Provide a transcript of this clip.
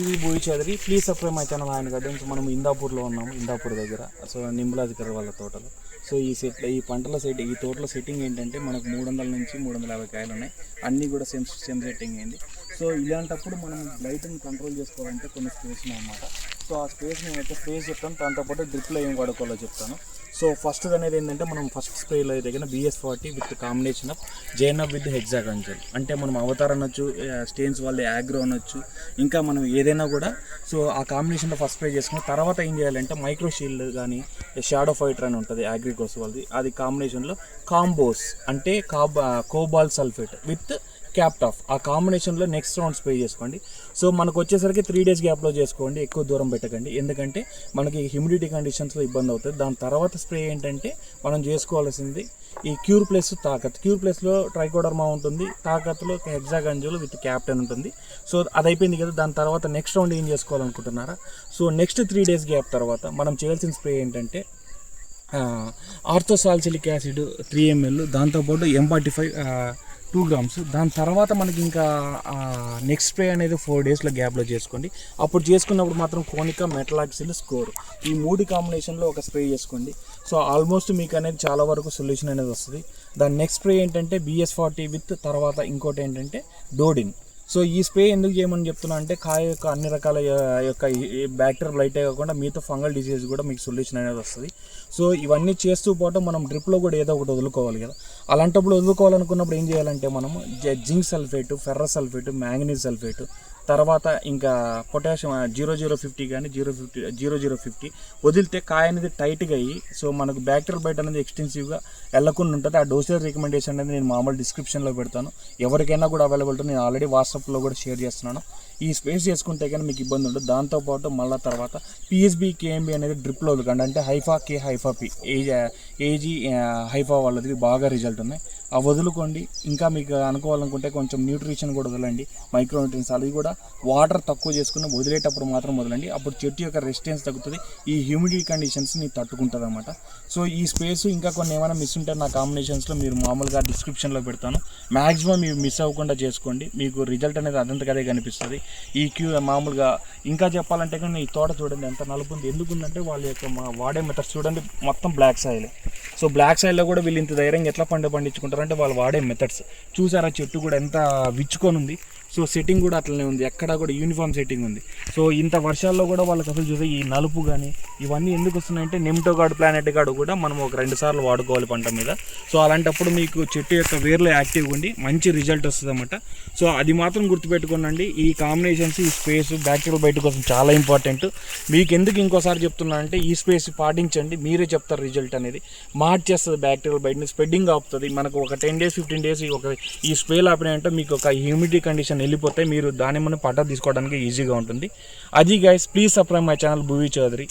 ఇది Bhuvi Chaudhary please subscribe my channel ఆయన gardens మనం ఇందాపూర్లో ఉన్నాము ఇందాపూర్ దగ్గర. సో నింబులాధికారి వాళ్ళ తోటలో. సో ఈ సెట్ ఈ పంటల సెట్ ఈ తోటల సెట్టింగ్ ఏంటంటే మనకు మూడు వందల నుంచి మూడు వందల యాభై కాయలు ఉన్నాయి. అన్నీ కూడా సేమ్ సేమ్ సెట్టింగ్ అయింది సో ఇలాంటప్పుడు మనం లైట్ని కంట్రోల్ చేసుకోవాలంటే కొన్ని స్పేస్ అనమాట సో ఆ స్పేస్ నేనైతే స్పేస్ చెప్తాను దాంతోపాటు డ్రిప్లో ఏం వాడుకోవాలో చెప్తాను. సో ఫస్ట్ అనేది ఏంటంటే మనం ఫస్ట్ స్ప్రేలో దగ్గర BS forty with combination of zineb with hexaconazole అంటే మనం అవతార్ అనొచ్చు స్టేన్స్ వాళ్ళు యాగ్రో అనొచ్చు ఇంకా మనం ఏదైనా కూడా. సో ఆ కాంబినేషన్లో ఫస్ట్ స్ప్రే చేసుకున్న తర్వాత ఏం చేయాలంటే మైక్రో షీల్డ్ కానీ షాడో ఫైటర్ అని ఉంటుంది యాగ్రికోస్ వాళ్ళది అది కాంబినేషన్లో కాంబోస్ అంటే కాబ cobalt sulphate with capped of. ఆ కాంబినేషన్లో నెక్స్ట్ రౌండ్ స్ప్రే చేసుకోండి. సో మనకు వచ్చేసరికి త్రీ డేస్ గ్యాప్లో చేసుకోండి. ఎక్కువ దూరం పెట్టకండి. ఎందుకంటే మనకి హ్యూమిడిటీ కండిషన్స్లో ఇబ్బంది అవుతుంది. దాని తర్వాత స్ప్రే ఏంటంటే మనం చేసుకోవాల్సింది ఈ క్యూర్ ప్లస్ తాకత్. క్యూర్ ప్లస్లో ట్రైకోడర్మా ఉంటుంది. తాకత్లో హెగ్జాగంజులు విత్ క్యాప్టెన్ ఉంటుంది. సో అది అయిపోయింది కదా. దాని తర్వాత నెక్స్ట్ రౌండ్ ఏం చేసుకోవాలనుకుంటున్నారా? So next three days gap తర్వాత మనం చేయాల్సిన స్ప్రే ఏంటంటే ఆర్థోసాల్సిలిక్ యాసిడ్ త్రీ ఎంఎల్ దాంతోపాటు M forty five two grams. దాని తర్వాత మనకి ఇంకా నెక్స్ట్ స్ప్రే అనేది ఫోర్ డేస్లో గ్యాప్లో చేసుకోండి. అప్పుడు చేసుకున్నప్పుడు మాత్రం కోనిక మెటలాక్సిల్ స్కోర్. ఈ మూడు కాంబినేషన్లో ఒక స్ప్రే చేసుకోండి. సో ఆల్మోస్ట్ మీకు అనేది చాలా వరకు సొల్యూషన్ అనేది వస్తుంది. దాని నెక్స్ట్ స్ప్రే ఏంటంటే బిఎస్ ఫార్టీ విత్ తర్వాత ఇంకోటి ఏంటంటే డోడిన్ సో ఈ స్ప్రే ఎందుకు చేయమని చెప్తున్నా అంటే కాయ యొక్క అన్ని రకాల యొక్క బ్యాక్టీరియల్ లైటే కాకుండా మిగతా ఫంగల్ డిసీజ్ కూడా మీకు సొల్యూషన్ అనేది వస్తుంది. సో ఇవన్నీ చేస్తూ పాటు మనం డ్రిప్లో కూడా ఏదో ఒకటి వదులుకోవాలి కదా. అలాంటప్పుడు వదులుకోవాలనుకున్నప్పుడు ఏం చేయాలంటే మనం zinc sulphate ferrous sulphate manganese sulphate తర్వాత ఇంకా పొటాషియం జీరో జీరో ఫిఫ్టీ కానీ zero fifty zero zero fifty వదిలితే కాయ అనేది టైట్గా అయ్యి సో మనకు బ్యాక్టీరియల్ బయట అనేది ఎక్స్టెన్సివ్గా వెళ్ళకుండా ఉంటుంది. ఆ డోసేజ్ రికమెండేషన్ అనేది నేను మామూలు డిస్క్రిప్షన్లో పెడతాను. ఎవరికైనా కూడా అవైలబుల్ నేను ఆల్రెడీ వాట్సాప్లో కూడా షేర్ చేస్తున్నాను. ఈ స్పేస్ చేసుకుంటే కానీ మీకు ఇబ్బంది ఉండదు. దాంతోపాటు మళ్ళీ తర్వాత పిఎస్బి కేఎంబి అనేది డ్రిప్లో వదలకండి అంటే Haifa K Haifa P. AG AG Haifa వాళ్ళది బాగా రిజల్ట్ ఉన్నాయి. ఆ వదులుకోండి. ఇంకా మీకు అనుకోవాలనుకుంటే కొంచెం న్యూట్రిషన్ కూడా వదలండి. మైక్రో న్యూట్రియన్స్ అది కూడా వాటర్ తక్కువ చేసుకుని వదిలేటప్పుడు మాత్రం వదలండి. అప్పుడు చెట్టు యొక్క రెసిస్టెన్స్ తగ్గుతుంది. ఈ హ్యూమిడిటీ కండిషన్స్ని తట్టుకుంటుంది అనమాట సో ఈ స్పేస్ ఇంకా కొన్ని ఏమైనా మిస్ ఉంటే నా కాంబినేషన్స్లో మీరు మామూలుగా డిస్క్రిప్షన్లో పెడతాను. మ్యాక్సిమం మీరు మిస్ అవ్వకుండా చేసుకోండి. మీకు రిజల్ట్ అనేది అదంతకదే కనిపిస్తుంది. ఈ క్యూ మామూలుగా ఇంకా చెప్పాలంటే కానీ ఈ తోట చూడండి ఎంత నలుపు ఉంది. ఎందుకుందంటే వాళ్ళ యొక్క మా వాడే మెథడ్స్ చూడండి మొత్తం బ్లాక్ సాయిల్. సో బ్లాక్ సాయిల్లో కూడా వీళ్ళు ఇంత ధైర్యంగా ఎట్లా పండు పండించుకుంటారంటే వాళ్ళు వాడే మెథడ్స్. చూసారా చెట్టు కూడా ఎంత విచ్చుకొని ఉంది. సో సెట్టింగ్ కూడా అట్లనే ఉంది. ఎక్కడ కూడా యూనిఫామ్ సెట్టింగ్ ఉంది. సో ఇంత వర్షాల్లో కూడా వాళ్ళకి అసలు చూసే ఈ నలుపు కానీ ఇవన్నీ ఎందుకు వస్తున్నాయంటే నెమ్టోగాడ్ ప్లానెట్ గాడు కూడా మనం ఒక రెండు సార్లు వాడుకోవాలి పంట మీద. సో అలాంటప్పుడు మీకు చెట్టు యొక్క వేర్లు యాక్టివ్గా ఉండి మంచి రిజల్ట్ వస్తుంది అనమాట సో అది మాత్రం గుర్తుపెట్టుకోనండి. ఈ కాంబినేషన్స్ ఈ స్పేస్ బ్యాక్టీరియల్ బయట కోసం చాలా ఇంపార్టెంట్ మీకు ఎందుకు ఇంకోసారి చెప్తున్నా అంటే ఈ స్పేస్ పాటించండి. మీరే చెప్తారు రిజల్ట్ అనేది. మార్చేస్తుంది బ్యాక్టీరియల్ బయటని. స్ప్రెడ్డింగ్ ఆపుతుంది. మనకు ఒక టెన్ డేస్ ఫిఫ్టీన్ డేస్ ఒక ఈ స్ప్రేలు ఆపినాయంటే మీకు ఒక హ్యూమిడిటీ కండిషన్ వెళ్ళిపోతే మీరు దాని మన పట్ట తీసుకోవడానికి ఈజీగా ఉంటుంది. అది guys please subscribe my channel Bhuvi Chaudhary